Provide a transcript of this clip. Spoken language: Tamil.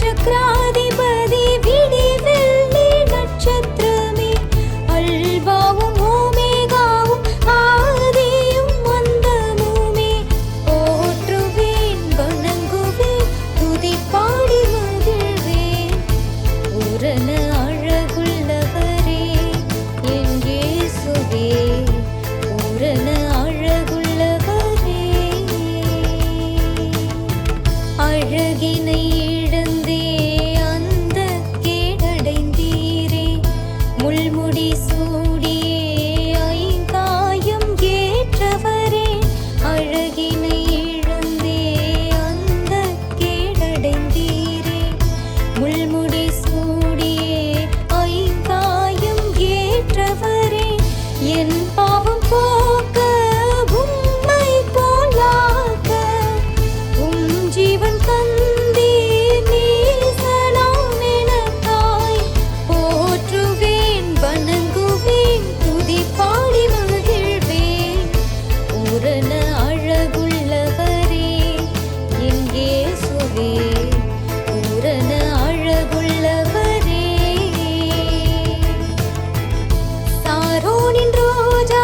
சக்கராதிபதி விடி வெள்ளி நட்சத்திரமே அல்பாவும் ஓமேகாவும் ஆதியும் அந்தமுமே போற்றுவேன் வணங்குவேன் துதிப்பாடி மகிழ்வேன் உரண ยินปอ நின்றோஜா